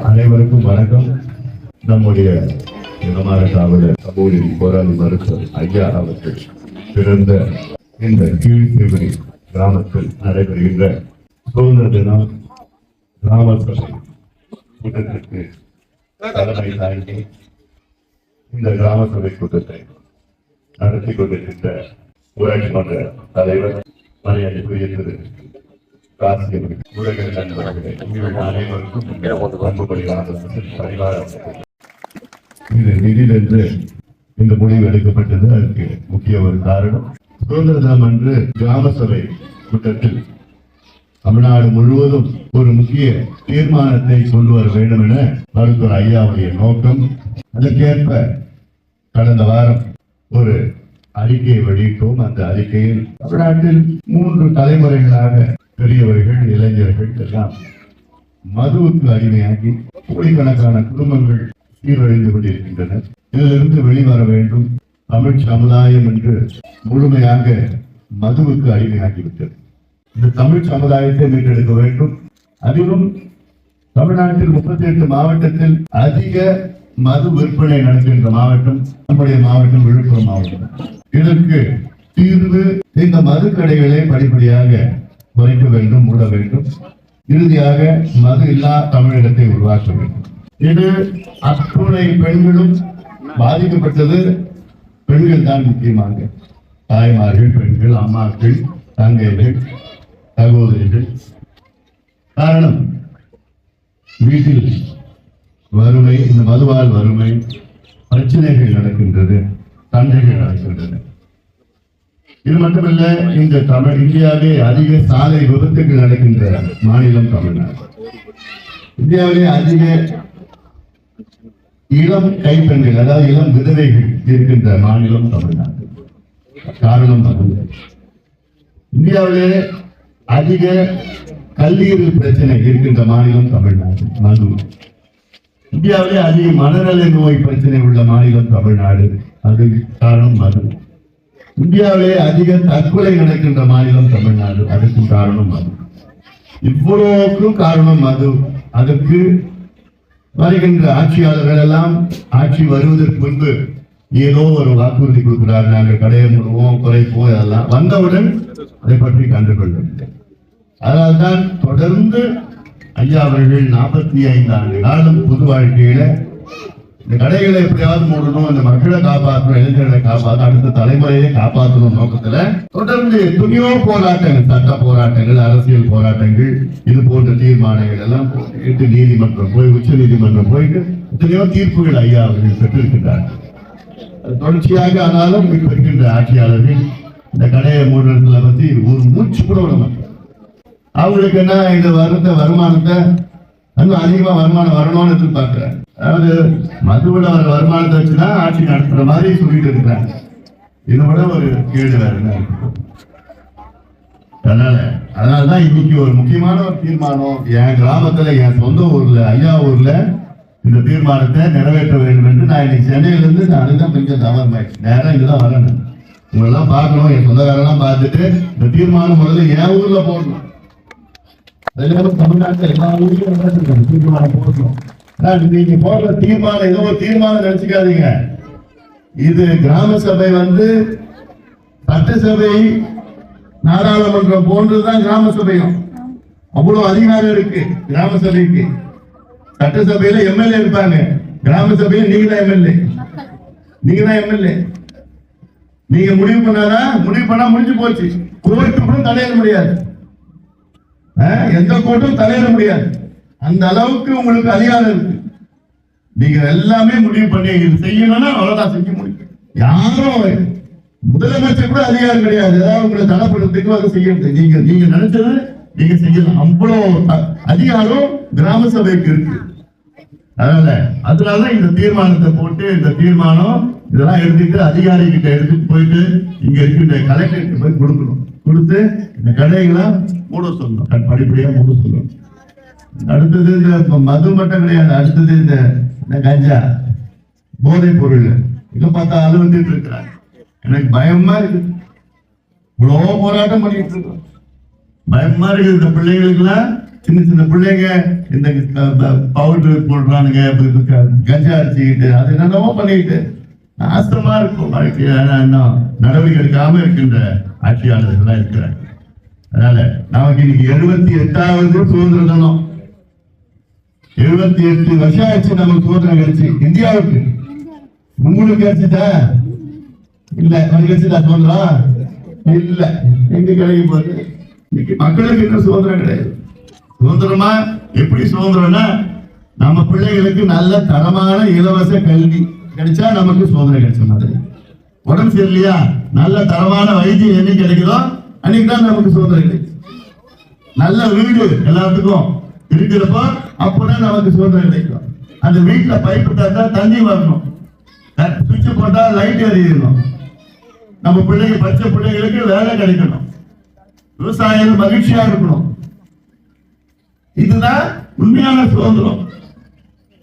அனைவருக்கும் வணக்கம். நம்முடைய இனமார காவலர் சமூக போராளி மருத்துவர் ஐயா அவர்கள் பிறந்த இந்த கீழ்த்திருவரி கிராமத்தில் நடைபெறுகின்ற சுதந்திர தினம் கிராம சபை கூட்டத்திற்கு தலைமை தாங்கி இந்த கிராம சபை கூட்டத்தை நடத்தி கொண்டிருக்கின்ற ஊராட்சி மன்ற தலைவர் மரியாதைக்குரிய திரு உலக நண்பர்களே உங்கள் அனைவருக்கும் இது நிதியிலிருந்து இந்த முடிவு எடுக்கப்பட்டது அதற்கு முக்கிய ஒரு காரணம் சுதந்திர தினம் அன்று கிராம சபை கூட்டத்தில் தமிழ்நாடு முழுவதும் ஒரு முக்கிய தீர்மானத்தை கொண்டு வர வேண்டும் என மருத்துவர் ஐயாவுடைய நோக்கம் அதற்கேற்ப கடந்த வாரம் ஒரு அறிக்கையை வெளியிட்டோம். அந்த அறிக்கையில் தமிழ்நாட்டில் மூன்று தலைமுறைகளாக பெரியவர்கள் இளைஞர்கள் எல்லாம் மதுவுக்கு அடிமையாகி கோடிக்கணக்கான குடும்பங்கள் சீரழிந்து கொண்டிருக்கின்றன இதிலிருந்து வெளிவர வேண்டும் தமிழ் சமுதாயம் என்று முழுமையாக மதுவுக்கு அடிமையாகிவிட்டது. இந்த தமிழ் சமுதாயத்தை மீட்டெடுக்க வேண்டும். அதிலும் தமிழ்நாட்டில் முப்பத்தி எட்டு மாவட்டத்தில் அதிக மது விற்பனை நடக்கின்ற மாவட்டம் நம்முடைய மாவட்டம் விழுப்புரம் மாவட்டம். இதற்கு தீர்வு இந்த மது கடைகளை படிப்படியாக குறைக்க வேண்டும் மூட வேண்டும். இறுதியாக மது இல்லா தமிழகத்தை உருவாக்க வேண்டும். இது அத்துணை பெண்களும் பாதிக்கப்பட்டது. பெண்கள் தான் முக்கியமாக. தாய்மார்கள் பெண்கள் அம்மாக்கள் தங்கைகள் சகோதரிகள். காரணம் வீட்டில் வறுமை இந்த மதுவால் வறுமை பிரச்சனைகள் நடக்கின்றது சண்டைகள் நடக்கின்றன இது மட்டுமல்ல இந்த தமிழ் இந்தியாவிலே அதிக சாலை விபத்துகள் நடக்கின்ற மாநிலம் தமிழ்நாடு. இந்தியாவிலே அதிக இளம் கைப்பெண்கள் அதாவது இளம் விதவைகள் இருக்கின்ற மாநிலம் தமிழ்நாடு. காரணம் மது இந்தியாவிலே அதிக கல்லீரல் பிரச்சனை இருக்கின்ற மாநிலம் தமிழ்நாடு மது இந்தியாவிலே அதிக மனநல நோய் பிரச்சனை உள்ள மாநிலம் தமிழ்நாடு. அது காரணம் மது இந்தியாவிலே அதிக தற்கொலை நடக்கின்ற மாநிலம் தமிழ்நாடு. அதுக்கு காரணம் அது. இவ்வளவுக்கும் காரணம் அது. அதற்கு வருகின்ற ஆட்சியாளர்கள் எல்லாம் ஆட்சி வருவதற்கு முன்பு ஏதோ ஒரு வாக்குறுதி கொடுக்கிறார். நாங்கள் கடையை மூடுவோம் குறைப்போம் இதெல்லாம் வந்தவுடன் அதை பற்றி கண்டுகொள்ளவில்லை அதனால்தான் தொடர்ந்து ஐயா அவர்கள் நாற்பத்தி ஐந்து ஆண்டு காலம் பொது வாழ்க்கையில இந்த கடைகளை எப்படியாவது மூடணும் இந்த மக்களை காப்பாற்றணும் இளைஞர்களை காப்பாற்றணும் அடுத்த தலைமுறையை காப்பாற்றணும் நோக்கத்துல தொடர்ந்து துணியோ போராட்டங்கள் சட்ட போராட்டங்கள் அரசியல் போராட்டங்கள் இது போன்ற தீர்மானங்கள் எல்லாம் போட்டு நீதிமன்றம் போய் உச்ச நீதிமன்றம் போயிட்டு எத்தனையோ தீர்ப்புகள் ஐயா அவர்கள் பெற்றிருக்கின்றார்கள் தொடர்ச்சியாக ஆனாலும் இப்ப இருக்கின்ற ஆட்சியாளர்கள் இந்த கடையை மூடுறதுல பத்தி ஒரு மூச்சு கூட விட மாட்டாங்க. அவங்களுக்கு என்ன இந்த வருத்த வருமானத்தை இன்னும் அதிகமா வருமானம் வரணும்னு எதிர்பார்க்கிறேன் அதாவது மதுவில் வர வருமானத்தை வச்சுதான் ஆட்சி நடத்துற மாதிரி சொல்லிட்டு இருக்கிறாங்க இதை ஒரு கேடு வேற என்ன அதனால அதனாலதான் இன்னைக்கு ஒரு முக்கியமான ஒரு தீர்மானம். என் கிராமத்துல என் சொந்த ஊர்ல ஐயா ஊர்ல இந்த தீர்மானத்தை நிறைவேற்ற வேண்டும் என்று நான் இன்னைக்கு சென்னையில இருந்து நான் அதுதான் கொஞ்சம் தவறுமாயிடுச்சு. நேரம் இங்கதான் வரணும் உங்களெல்லாம் பார்க்கணும் என் சொந்தக்காரெல்லாம் பார்த்துட்டு இந்த தீர்மானம் முதல்ல என் ஊர்ல போடணும். தமிழ்நாட்டில் தமிழ்நாட்டுல எல்லா ஊர்லயும் தீர்மானம் போடணும். நீங்க போடுற தீர்மானம் ஏதோ ஒரு தீர்மானம் நினைச்சுக்காதீங்க. இது கிராம சபை வந்து சட்டசபை நாடாளுமன்றம் போன்றதுதான் கிராம சபையும். அவ்வளவு அதிகாரம் இருக்கு கிராம சபைக்கு. சட்டசபையில எம்எல்ஏ இருப்பாங்க. கிராம சபையில நீங்க தான் எம்எல்ஏ. நீங்க தான் எம்எல்ஏ. நீங்க முடிவு பண்ணாதா முடிவு பண்ணா முடிஞ்சு போச்சு. கோர்ட்டு கூட தலையிட முடியாது. எந்த கோர்ட்டும் தலையிட முடியாது. அந்த அளவுக்கு உங்களுக்கு அதிகாரம் இருக்கு. நீங்க எல்லாமே முடிவு பண்ணி இது செய்யணும்னா அவ்வளவுதான் செஞ்சு முடியும் யாரும் முதலமைச்சர் கூட அதிகாரம் கிடையாது. ஏதாவது உங்களை தடைப்படுறதுக்கு அதை செய்யறது. நீங்க நீங்க நினைச்சது நீங்க செய்யலாம். அவ்வளவு அ- அதிகாரம் கிராம சபைக்கு இருக்கு. அதனால அதனாலதான் இந்த தீர்மானத்தை போட்டு இந்த தீர்மானம் இதெல்லாம் எடுத்துட்டு அதிகாரி கிட்ட எடுத்துட்டு போயிட்டு இங்க இருக்கின்ற கலெக்டர் போய் கொடுக்கணும். கொடுத்து இந்த கடைகளை மூட சொல்லணும். படிப்படியா மூட சொல்லணும். அடுத்தது இந்த மது மட்டும் கிடையாது. அடுத்தது இந்த இந்த கஞ்சா போதைப் பொருள். இங்க பார்த்தா அலுவந்துட்டு இருக்கிறாங்க எனக்கு பயமா இருக்கு. இவ்வளோ போராட்டம் பண்ணிட்டு இருக்கோம். பயமா இருக்கு இந்த பிள்ளைகளுக்கு எல்லாம் சின்ன சின்ன பிள்ளைங்க இந்த பவுடர் போடுறானுங்க கஞ்சா அடிச்சுக்கிட்டு அது என்னென்னமோ பண்ணிக்கிட்டு நாசமா இருக்கும். வாழ்க்கையில இன்னும் நடவடிக்கை எடுக்காம இருக்கின்ற ஆட்சியாளர்கள்லாம் இருக்கிறாங்க. அதனால நமக்கு இன்னைக்கு எழுபத்தி எட்டாவது சுதந்திர தினம். இருபத்தி எட்டு வருஷம் ஆச்சு நமக்கு சுதந்திரம் கிடைச்சு. இந்தியாவுக்கு. உங்களுக்கு கிடைச்சிட்டா இல்ல. உனக்கு கிடைச்சிட்டா சுதந்திரம்? இல்ல. எங்க கிடைக்கும் போது இன்னைக்கு மக்களுக்கு இன்னும் சுதந்திரம் கிடையாது. சுதந்திரமா? எப்படி சுதந்திரம்னா நம்ம பிள்ளைகளுக்கு நல்ல தரமான இலவச கல்வி கிடைச்சா நமக்கு சுதந்திரம் கிடைச்ச மாதிரி. உடம்பு சரியில்லையா? நல்ல தரமான வைத்தியம் என்னைக்கு கிடைக்குதோ அன்னைக்கு தான் நமக்கு சுதந்திரம் கிடைக்கும் நல்ல வீடு எல்லாத்துக்கும். இருக்கிறப்போ அப்பதான் நமக்கு சுதந்திரம் கிடைக்கும். அந்த வீட்டுல பைப்பு தந்தா தண்ணி வரணும். சுவிட்ச் போட்டா லைட் எரியணும். நம்ம பிள்ளைங்க பச்சை பிள்ளைங்களுக்கு வேலை கிடைக்கணும். விவசாயிகள் மகிழ்ச்சியா இருக்கணும். இதுதான் உண்மையான சுதந்திரம்.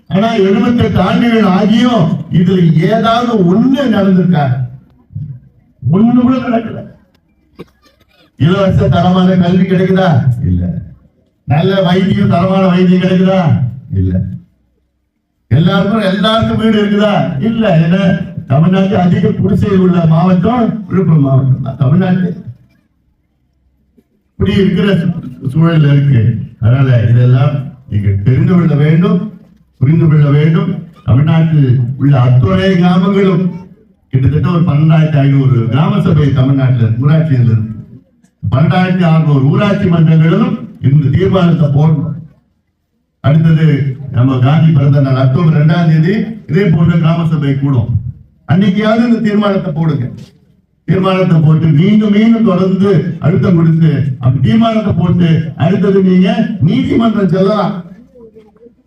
ஆனா 78 ஆண்டுகள் ஆகியும் இதுல ஏதாவது ஒண்ணு நடந்திருக்கா? ஒண்ணு கூட நடக்கல. இலவச தரமான கல்வி கிடைக்குதா? இல்ல. நல்ல வைத்தியம் தரமான வைத்தியம் கிடைக்குதா? இல்ல. எல்லாருக்கும் எல்லாருக்கும் வீடு இருக்குதா? இல்ல. என்ன தமிழ்நாட்டு அதிக குடிசை உள்ள மாவட்டம் விழுப்புரம் மாவட்டம் தான். தமிழ்நாட்டு. இப்படி இருக்கிற சூழல் சூழல்ல இருக்கு. அதனால இதெல்லாம் நீங்க தெரிந்து கொள்ள வேண்டும் புரிந்து கொள்ள வேண்டும். தமிழ்நாட்டில் உள்ள அத்துறை கிராமங்களும் கிட்டத்தட்ட ஒரு பன்னெண்டாயிரத்தி ஐநூறு கிராம சபை தமிழ்நாட்டில் ஊராட்சியில் இருக்கு. பன்னெண்டாயிரத்தி அறுநூறு ஊராட்சி மன்றங்களிலும் இந்த தீர்மானத்தை போடணும் அடுத்தது நம்ம காந்தி பிறந்த நாள் அக்டோபர் ரெண்டாம் தேதி இதே போன்ற கிராம சபை கூடும். அன்னைக்கையாவது இந்த தீர்மானத்தை போடுங்க. தீர்மானத்தை போட்டு மீண்டும் மீண்டும் தொடர்ந்து அழுத்தம் கொடுத்து அப்படி தீர்மானத்தை போட்டு அடுத்தது நீங்க நீதிமன்றம் செல்லலாம்.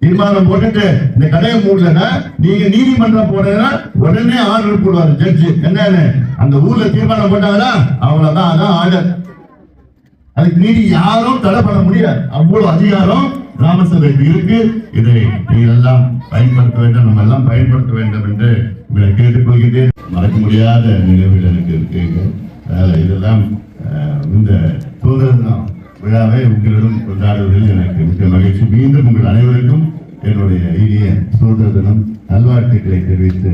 தீர்மானம் போட்டுட்டு இந்த கடையை மூடலன்னா நீங்க நீதிமன்றம் போனீங்கன்னா உடனே ஆர்டர் போடுவாரு ஜட்ஜு என்னன்னு? அந்த ஊர்ல தீர்மானம் போட்டாங்கன்னா அவ்வளவுதான் அதான் ஆர்டர் அதுக்கு மீறி யாரும் தடை பண்ண முடியாது. அவ்வளவு அதிகாரம் கிராம சபைக்கு இருக்கு. இதை நீங்கள் எல்லாம் பயன்படுத்த வேண்டும். நம்ம எல்லாம் பயன்படுத்த வேண்டும் என்று உங்களை கேட்டுக்கொள்கிறேன் மறக்க முடியாத நினைவுகள் எனக்கு இருக்குங்க அதனால் இதெல்லாம் இந்த சுதந்திர தினம் விழாவை உங்களிடம் கொண்டாடுவதில் எனக்கு மிக மகிழ்ச்சி. மீண்டும் உங்கள் அனைவருக்கும் என்னுடைய இனிய சுதந்திர தினம் நல்வாழ்த்துக்களை தெரிவித்து